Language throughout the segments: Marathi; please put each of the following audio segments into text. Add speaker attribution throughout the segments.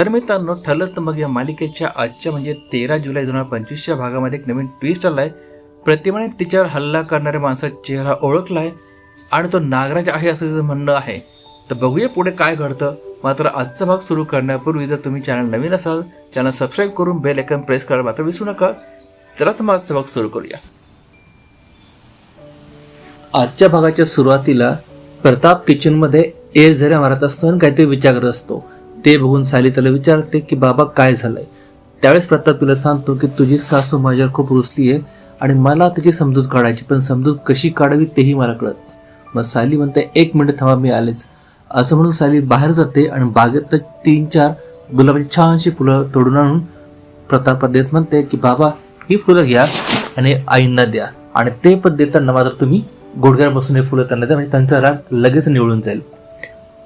Speaker 1: तर मित्रांनो ठरलं तर मग या मालिकेच्या आजच्या म्हणजे तेरा जुलै दोन हजार पंचवीसच्या भागामध्ये एक नवीन ट्विस्ट आलाय. प्रतिमाने तिच्यावर हल्ला करणाऱ्या माणसाचा चेहरा ओळखलाय आणि तो नागराज आहे असं तिचं म्हणणं आहे. तर बघूया पुढे काय घडतं. मात्र आजचा भाग सुरू करण्यापूर्वी जर तुम्ही चॅनल नवीन असाल चॅनल सबस्क्राईब करून बेल आयकन प्रेस करायला मात्र विसरू नका. चला तर मग आजचा भाग सुरू करूया. आजच्या भागाच्या सुरुवातीला प्रताप किचनमध्ये एअर झऱ्या मारत असतो आणि काहीतरी विचार करत असतो. ते बघून साली त्याला विचारते की बाबा काय झालंय? त्यावेळेस प्रताप तिला सांगतो की तुझी सासू माझ्यावर खूप रुसली आहे आणि मला त्याची समजूत काढायची पण समजूत कशी काढावी तेही मला कळत मग साली म्हणते एक मिनिट थांबा मी आलेच. असं म्हणून साली बाहेर जाते आणि बागेत तीन चार गुलाबाची छानशी फुलं तोडून आणून प्रताप देत म्हणते की बाबा ही फुलं घ्या आणि आईंना द्या आणि ते पण देताना मात्र तुम्ही गुडघ्यावर बसून हे फुलं त्यांना द्या म्हणजे त्यांचा राग लगेच निवळून जाईल.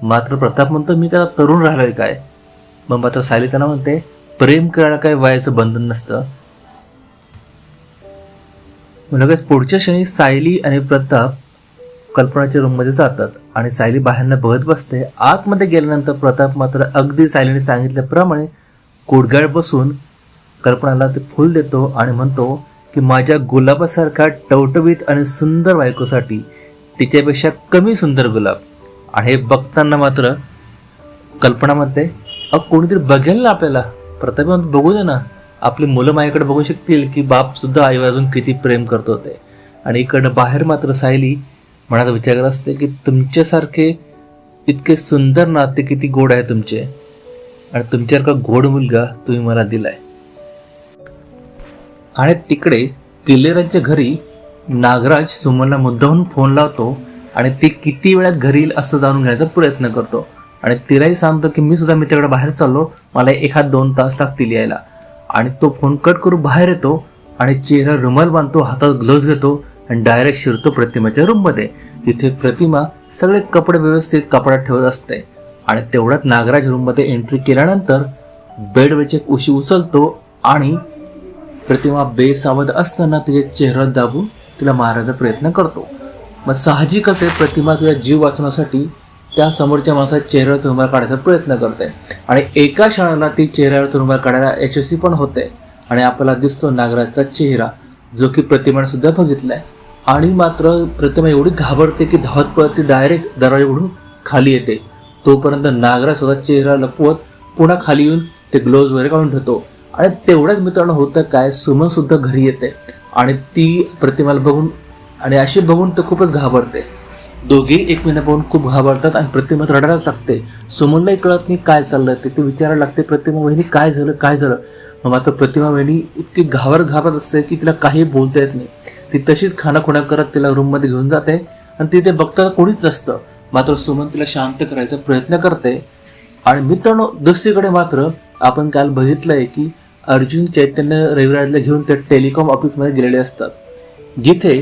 Speaker 1: मात्र प्रताप म्हणतो मी त्याला तरुण राहिलोय काय? मग मात्र सायली त्यांना म्हणते प्रेम करायला काय वयाचं बंधन नसतं. लगेच पुढच्या क्षणी सायली आणि प्रताप कल्पनाच्या रूममध्ये जातात आणि सायली बाहेरनं बघत बसते. आतमध्ये गेल्यानंतर प्रताप मात्र अगदी सायलीने सांगितल्याप्रमाणे गुडघ्यावर बसून कल्पनाला ते फुल देतो आणि म्हणतो की माझ्या गुलाबासारख्या टवटवीत आणि सुंदर बायकोसाठी तिच्यापेक्षा कमी सुंदर गुलाब. आणि हे बघताना मात्र कल्पना म्हणते अहो कोणीतरी बघेल ना आपल्याला. प्रताप बघू दे ना. आपली मुलं माझ्याकडे बघू शकतील की बाप सुद्धा आईवर अजून किती प्रेम करतो ते आणि इकडं बाहेर मात्र सायली मनात विचार करत असते की तुमच्यासारखे इतके सुंदर नाते किती गोड आहे तुमचे. आणि तुमच्यासारखा गोड मुलगा तुम्ही मला दिलाय. आणि तिकडे तिलेराच्या घरी नागराज सुमनला मुद्दाहून फोन लावतो आणि ती किती वेळात घरी येईल असं जाणून घेण्याचा प्रयत्न करतो. आणि तिलाही सांगतो की मी सुद्धा मित्राकडे बाहेर चाललो. मला एखाद दोन तास लागतील यायला. आणि तो फोन कट करून बाहेर येतो आणि चेहरा रुमाल बांधतो हातात ग्लोव्ह घेतो आणि डायरेक्ट शिरतो प्रतिमाच्या रूममध्ये तिथे प्रतिमा सगळे कपडे व्यवस्थित कपड्यात ठेवत असते. आणि तेवढ्यात नागराज रूममध्ये एंट्री केल्यानंतर बेडवरचे एक उशी उचलतो आणि प्रतिमा बेसावध असताना तिच्या चेहरा दाबून तिला मारायचा प्रयत्न करतो. मग साहजिकच आहे प्रतिमा तुझ्या जीव वाचवण्यासाठी त्या समोरच्या माणसाच्या चेहऱ्यावरचा रुमाल काढायचा प्रयत्न करते आणि एका क्षणाला ती चेहऱ्यावरचा रुमाल काढायला यशस्वी पण होते आणि आपल्याला दिसतो नागराजचा चेहरा जो की प्रतिमाने सुद्धा बघितलाय. आणि मात्र प्रतिमा एवढी घाबरते की धावत पळत ती डायरेक्ट दरवाजा उडून खाली येते. तोपर्यंत नागराज स्वतः चेहरा लपवत पुन्हा खाली येऊन ते ग्लोव्ज वगैरे काढून ठेवतो. आणि तेवढ्याच मित्रांनो होतं काय सुमन सुद्धा घरी येते. आणि ती प्रतिमाला बघून आणि अशी बघून तर खूपच घाबरते. दोघे एकमेकांना बघून खूप घाबरतात आणि प्रतिमा रडायलाच लागते. सुमनलाही कळत नाही काय चाललं ते ती विचारायला लागते प्रतिमा वहिनी काय झालं काय झालं? मग मात्र प्रतिमा वहिनी इतकी घाबर घाबरत असते की तिला काही बोलता येत नाही. ती तशीच खाणाखुणा करत तिला रूममध्ये घेऊन जाते आणि तिथे बघताना कोणीच नसतं. मात्र सुमन तिला शांत करायचा प्रयत्न करते. आणि मित्रांनो दुसरीकडे मात्र आपण काल बघितलंय की अर्जुन चैतन्य रविराजला घेऊन ते टेलिकॉम ऑफिसमध्ये गेलेले असतात. जिथे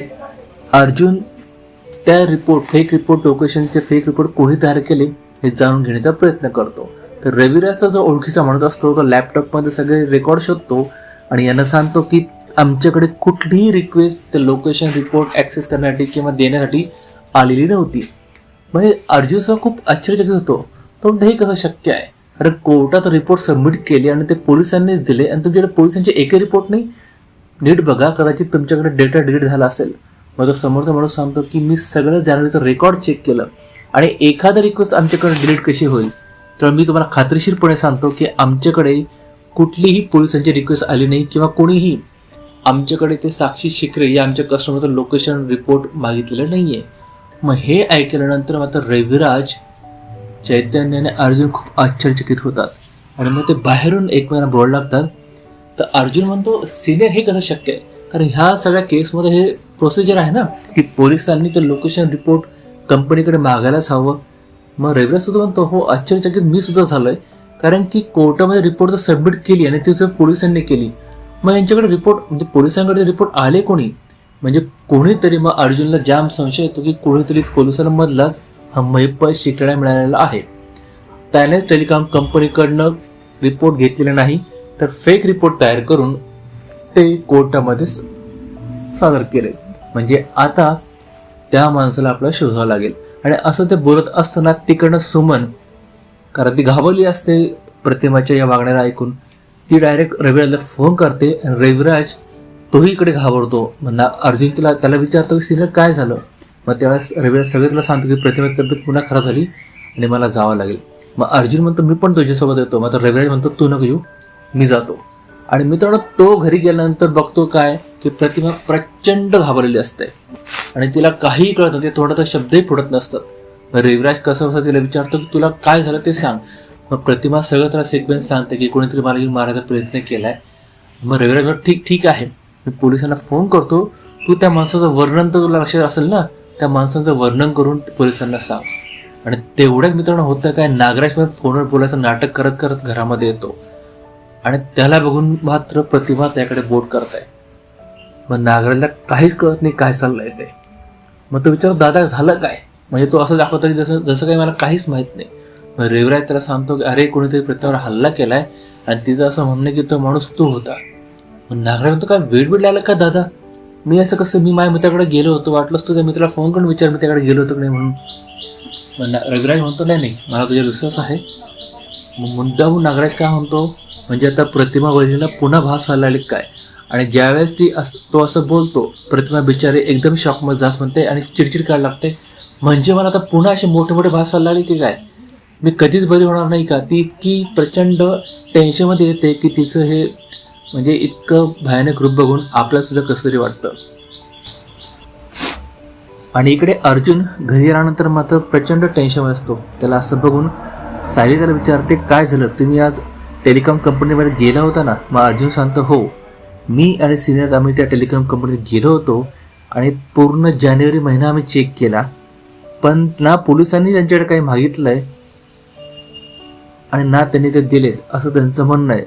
Speaker 1: अर्जुन त्या रिपोर्ट फेक रिपोर्ट लोकेशनचे फेक रिपोर्ट कोणी तयार केले हे जाणून घेण्याचा प्रयत्न करतो. तर रविराजचा जो ओळखीचा म्हणत असतो तो लॅपटॉपमध्ये सगळे रेकॉर्ड शोधतो आणि यांना सांगतो की आमच्याकडे कुठलीही रिक्वेस्ट ते लोकेशन रिपोर्ट ॲक्सेस करण्यासाठी किंवा देण्यासाठी आलेली नव्हती. म्हणजे अर्जुनचा खूप आश्चर्यचकित होतो. तो म्हणतो हे कसं शक्य आहे? अरे कोर्टात रिपोर्ट सबमिट केले आणि ते पोलिसांनीच दिले आणि तुमच्याकडे पोलिसांचे एकही रिपोर्ट नाही. नीट बघा कदाचित तुमच्याकडे डेटा डिलीट झाला असेल. मग तो समोरचा माणूस सांगतो की मी सगळं जानेवारीचं रेकॉर्ड चेक केलं आणि एखादं रिक्वेस्ट आमच्याकडे डिलीट कशी होईल? तर मी तुम्हाला खात्रीशीरपणे सांगतो की आमच्याकडे कुठलीही पोलिसांची रिक्वेस्ट आली नाही किंवा कोणीही आमच्याकडे ते साक्षी शिकरे या आमच्या कस्टमरचं लोकेशन रिपोर्ट मागितलेलं नाही आहे मग हे ऐकल्यानंतर मात्र रविराज चैतन्य आणि अर्जुन खूप आश्चर्यचकित होतात आणि मग ते बाहेरून एकमेकांना बोलायला लागतात. तर अर्जुन म्हणतो सिनियर हे कसं शक्य आहे? कारण ह्या सगळ्या केसमध्ये हे प्रोसिजर आहे ना की पोलिसांनी ते लोकेशन रिपोर्ट कंपनीकडे मागायलाच हवं. मग रविराज सुद्धा म्हणतो हो आश्चर्यचकित मी सुद्धा झालोय. कारण की कोर्टामध्ये रिपोर्ट जर सबमिट केली आणि ती जर पोलिसांनी केली. मग यांच्याकडे रिपोर्ट म्हणजे पोलिसांकडे रिपोर्ट आले कोणी? म्हणजे कोणीतरी मग अर्जुनला जाम संशय येतो की कोणीतरी पोलिसांमधलाच हा महिपत शिकायला मिळालेला आहे. त्याने टेलिकॉम कंपनीकडनं रिपोर्ट घेतलेला नाही तर फेक रिपोर्ट तयार करून ते कोर्टामध्ये सादर केले. म्हणजे आता त्या माणसाला आपल्याला शोधावं लागेल. आणि असं ते बोलत असताना तिकडनं सुमन कारण ती घाबरली असते प्रतिमाच्या या वागण्याला ऐकून ती डायरेक्ट रविराजला फोन करते आणि रविराज तोही इकडे घाबरतो. म्हणा अर्जुन तिला त्याला विचारतो की सिरियल काय झालं? मग त्यावेळेस रविराज सगळं तिला सांगतो की प्रतिमेची तब्येत पुन्हा खराब झाली आणि मला जावं लागेल. मग अर्जुन म्हणतो मी पण तुझ्यासोबत येतो. मग तर रविराज म्हणतो तू नको येऊ मी जातो. आणि मित्रांनो तो घरी गेल्यानंतर बघतो काय की प्रतिमा प्रचंड घाबरलेली असते. आणि तिला काहीही कळत नाही तोंडात शब्दही फुटत नसतात. मग रविराज कसं कसं तिला विचारतो की तुला काय झालं ते सांग. मग प्रतिमा सगळं त्याला सिक्वेन्स सांगते की कोणीतरी मला येऊन मारायचा प्रयत्न केलाय. मग रविराज ठीक ठीक आहे. मी पोलिसांना फोन करतो. तू त्या माणसाचं वर्णन तर तुला लक्षात असेल ना? त्या माणसाचं वर्णन करून पोलिसांना सांग. आणि तेवढ्याच मित्रांनो होतं काय नागराज फोनवर बोलायचं नाटक करत करत घरामध्ये येतो. आणि त्याला बघून मात्र प्रतिभा त्याकडे बोट करताय. मग नागराजला काहीच कळत नाही काय चाललंय ते. मग तो विचार दादा झालं काय? म्हणजे तो असं दाखवतो की जसं जसं काही मला काहीच माहीत नाही. मग रेवराज त्याला सांगतो की अरे कोणीतरी प्रतिभावर हल्ला केलाय आणि तिचं असं म्हणणं की तो माणूस तू होता. मग नागराज म्हणतो काय वेळ वेळ लागला का दादा? मी असं कसं मी माझ्या मित्राकडे गेलो होतो वाटलंच तू त्या मित्राला फोन करून विचार मी त्याकडे गेलो होतो की नाही म्हणून. मग ना- रविराज म्हणतो नाही नाही मला तुझ्या विश्वास आहे. मग मुद्दाहून नागराज काय म्हणतो? म्हणजे आता प्रतिमा वहिनीला पुन्हा भास व्हायला लागली काय? आणि ज्यावेळेस ती अस तो असं बोलतो प्रतिमा बिचारी एकदम शॉकमध्ये जात म्हणते आणि चिडचिड करायला लागते. म्हणजे मला आता पुन्हा असे मोठे मोठे भास व्हायला लागले की काय? मी कधीच बरी होणार नाही का? ती इतकी प्रचंड टेन्शनमध्ये येते की तिचं हे म्हणजे इतकं भयानक रूप बघून आपल्यासुद्धा कसं तरी वाटतं. आणि इकडे अर्जुन घरी आल्यानंतर मात्र प्रचंड टेन्शनमध्ये असतो. त्याला असं बघून सायली त्याला विचारते काय झालं? तुम्ही आज टेलिकॉम कंपनीमध्ये गेला होता ना? मग अर्जुन सांगतो हो. मी आणि सिनियर आम्ही त्या टेलिकॉम कंपनीत गेलो होतो आणि पूर्ण जानेवारी महिना आम्ही चेक केला. पण ना पोलिसांनी त्यांच्याकडे काही मागितलं आहे आणि ना त्यांनी ते दिलेत असं त्यांचं म्हणणं आहे.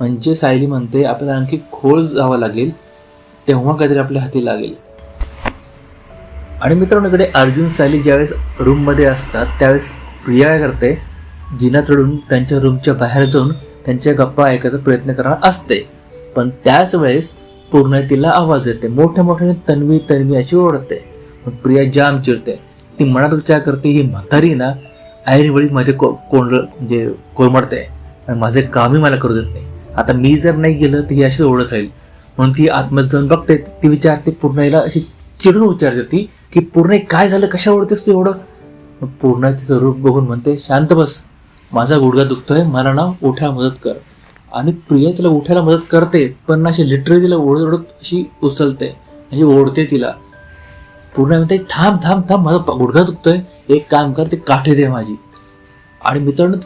Speaker 1: म्हणजे सायली म्हणते आपल्याला आणखी खोल जावं लागेल तेव्हा काहीतरी आपल्या हाती लागेल. आणि मित्रांनो इकडे अर्जुन सायली ज्यावेळेस रूममध्ये असतात त्यावेळेस प्रिया काय करते जिना चढून त्यांच्या रूमच्या बाहेर जाऊन त्यांच्या गप्पा ऐकायचा प्रयत्न करणार असते. पण त्याच वेळेस पूर्ण तिला आवाज देते मोठ्या मोठ्याने तन्वी तन्वी अशी ओरडते. मग प्रिया जाम चिरते ती मनात विचार करते ही म्हातारी ना ऐनवेळी माझे को कोंड म्हणजे कोरमडते आणि माझे कामही मला करू देत नाही. आता मी जर नाही गेलं तर ही अशीच ओढत राहील. म्हणून ती आत्महत्या जाऊन बघते. ती विचारते पूर्णाईला अशी चिडून विचारते ती की पूर्ण काय झालं? कशा ओढतेस तू एवढं? पूर्ण तिचं रूप बघून म्हणते शांत बस. माझा गुडघा दुखतोय. मला ना उठ्या मदत कर. आणि प्रिया तिला उठायला मदत करते पण अशी लिटरली तिला ओढत ओढत अशी उचलते अशी ओढते तिला. पूर्ण म्हणते थांब थांब थांब माझा गुडघा दुखतोय. एक काम कर ते काठी दे माझी. आणि मित्रांनो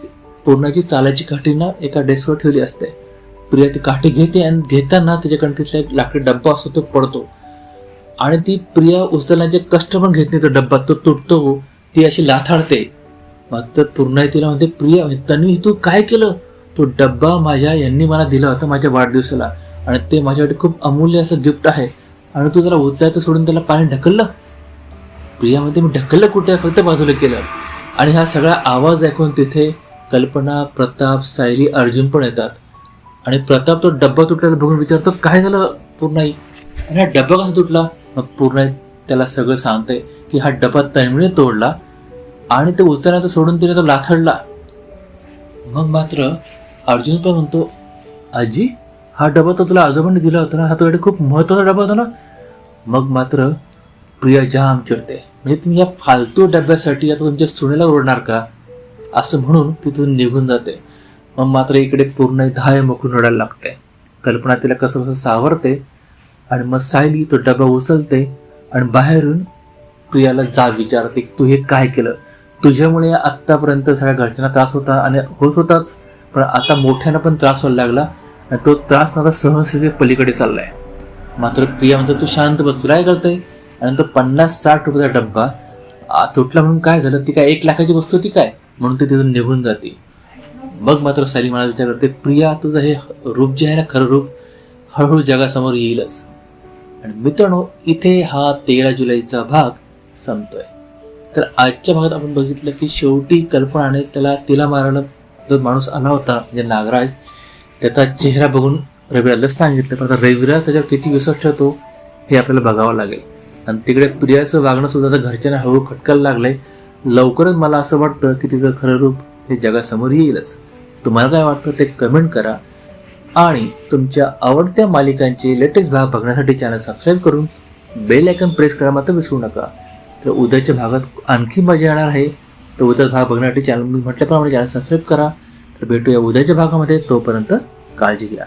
Speaker 1: पूर्णाची चालायची काठी ना एका डेस्कवर ठेवली असते. प्रिया ती काठी घेते आणि घेताना त्याच्याकडे तिथला एक लाकडी डब्बा असतो तो पडतो. आणि ती प्रिया उचलण्याचे कष्ट पण घेत नाही तो डब्बा तो तुटतो. ती अशी लाथाडते मात्र पूर्ण तिला म्हणते प्रिया तन्वी तू काय केलं? तो डब्बा माझ्या यांनी मला दिला होता माझ्या वाढदिवसाला. आणि ते माझ्यासाठी खूप अमूल्य असं गिफ्ट आहे. आणि तू त्याला उचलायचं सोडून त्याला पाणी ढकललं? प्रियामध्ये मी ढकललं कुठे? फक्त बाजूला केलं. आणि हा सगळा आवाज ऐकून तिथे कल्पना प्रताप सायली अर्जुन पण येतात. आणि प्रताप तो डब्बा तुटलेला बघून विचारतो काय झालं पूर्णाई? आणि हा डब्बा कसा तुटला? मग पूर्णाई त्याला सगळं सांगते की हा डब्बा तन्वीने तोडला आणि ते उचलण्याचं सोडून तिने तो लाथडला. मग मात्र अर्जुन पण म्हणतो आजी हा डबा तर तुला आजोबांनी दिला होता ना हा तुझ्याकडे खूप महत्त्वाचा डबा होता ना. मग मात्र प्रिया जाम चिडते. म्हणजे तुम्ही या फालतू डब्यासाठी आता तुमच्या सुनेला ओरडणार का? असं म्हणून ती तिथून निघून जाते. मग मात्र इकडे पूर्ण धाय मखून रडायला लागते. कल्पना तिला कसं कसं सावरते आणि मग सायली तो डबा उचलते आणि बाहेरून प्रियाला जा विचारते की तू हे काय केलं? तुझ्यामुळे आत्तापर्यंत सगळ्या घरच्यांना त्रास होता आणि होत होताच. पण आता मोठ्यानं पण त्रास व्हायला लागला. आणि तो त्रास आता सहनस्थिती पलीकडे चाललाय. मात्र प्रिया म्हणतो तू शांत बस तुला काय कळतंय? आणि तो पन्नास साठ रुपयाचा डब्बा तुटला म्हणून काय झालं? ती काय एक लाखाची वस्तू होती काय? म्हणून ती तिथून निघून जाते. मग मात्र साली मला विचार करते प्रिया तुझं हे रूप जे आहे ना खरं रूप हळूहळू जगासमोर येईलच. आणि मित्रांनो इथे हा तेरा जुलैचा भाग संपतोय. तर आजच्या भागात आपण बघितलं की शेवटी कल्पनाने त्याला तिला मारायला जो माणूस आला होता म्हणजे नागराज त्याचा चेहरा बघून रविराजला सांगितलं पण आता रविराज त्याच्यावर किती विश्वास ठेवतो हे आपल्याला बघावं लागेल. आणि तिकडे प्रियाचं वागणं सुद्धा आता घरच्यांना हळू खटकायला लागलंय. लवकरच मला असं वाटतं की तिचं खरं रूप हे जगासमोर येईलच. तुम्हाला काय वाटतं ते कमेंट करा. आणि तुमच्या आवडत्या मालिकांचे लेटेस्ट भाग बघण्यासाठी चॅनल सबस्क्राईब करून बेल आयकन प्रेस करा मात्र विसरू नका. तर उद्याच्या भागात आणखी मजा येणार आहे. तर उद्याचा भाग बघण्यासाठी चॅनल मी म्हटल्याप्रमाणे चॅनल सबस्क्राईब करा. तर भेटूया उद्याच्या भागामध्ये. तोपर्यंत काळजी घ्या.